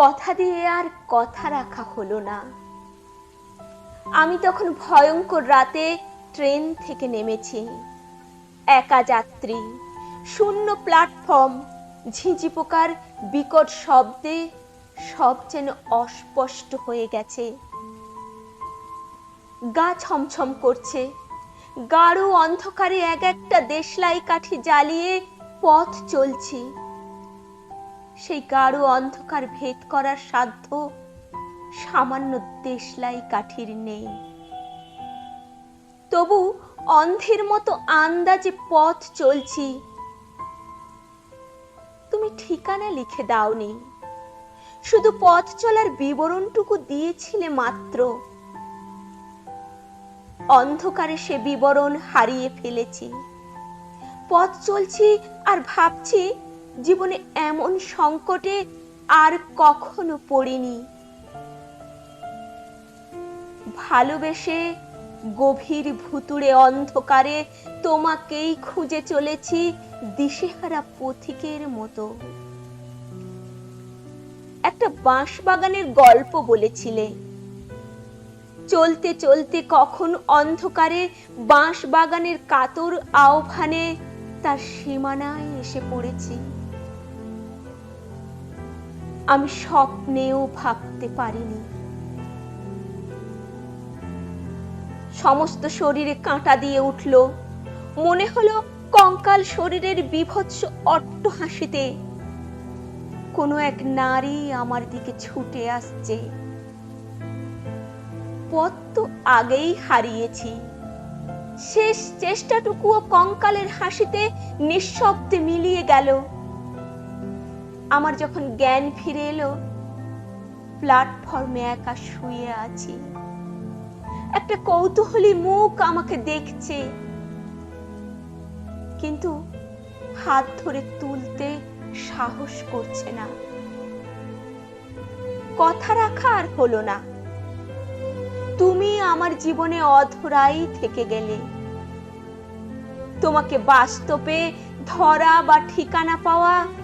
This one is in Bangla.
কথা দিয়ে আর কথা রাখা হলো না। আমি তখন ভয়ঙ্কর রাতে ট্রেন থেকে নেমেছি। একা যাত্রী, শূন্য প্ল্যাটফর্ম, ঝিঁঝি পোকার বিকট শব্দে সব যেন অস্পষ্ট হয়ে গেছে। গা ছমছম করছে। গাঢ় অন্ধকারে এক একটা দেশলাই কাঠি জ্বালিয়ে পথ চলছি। সেই গাঢ় অন্ধকার ভেদ করার সাধ্য সামান্য দেশলাই কাঠির নেই। তবু অন্ধের মতো আন্দাজে পথ চলছি। তুমি ঠিকানা লিখে দাওনি। শুধু পথ চলার বিবরণটুকু দিয়েছিলে মাত্র। অন্ধকারে সে বিবরণ হারিয়ে ফেলেছি। পথ চলছি আর ভাবছি জীবনে এমন সংকটে আর কখনো পড়িনি। ভালোবেসে গভীর ভুতুড়ে অন্ধকারে তোমাকেই খুঁজে চলেছি দিশেহারা পথিকের মতো। একটা বাঁশ বাগানের গল্প বলেছিলে। চলতে চলতে কখন অন্ধকারে বাঁশ বাগানের কাতর আহ্বানে তার সীমানায় এসে পড়েছি। আমি স্বপ্নেও ভাবতে পারিনি। সমস্ত শরীরে কাঁটা দিয়ে উঠল। মনে হলো কঙ্কাল শরীরের বিভৎস অট্ট হাসিতে কোনো এক নারী আমার দিকে ছুটে আসছে। পথ তো আগেই হারিয়েছি। শেষ চেষ্টাটুকুও কঙ্কালের হাসিতে নিঃশব্দে মিলিয়ে গেল। আমার যখন জ্ঞান ফিরে এলো প্ল্যাটফর্মে একা শুয়ে আছি। একটা কৌতূহলী মুখ আমাকে দেখছে। কিন্তু হাত ধরে তুলতে সাহস করছে না। কথা রাখা আর হলো না। তুমি আমার জীবনে অধরাই থেকে গেলে। তোমাকে বাস্তবে ধরা বা ঠিকানা পাওয়া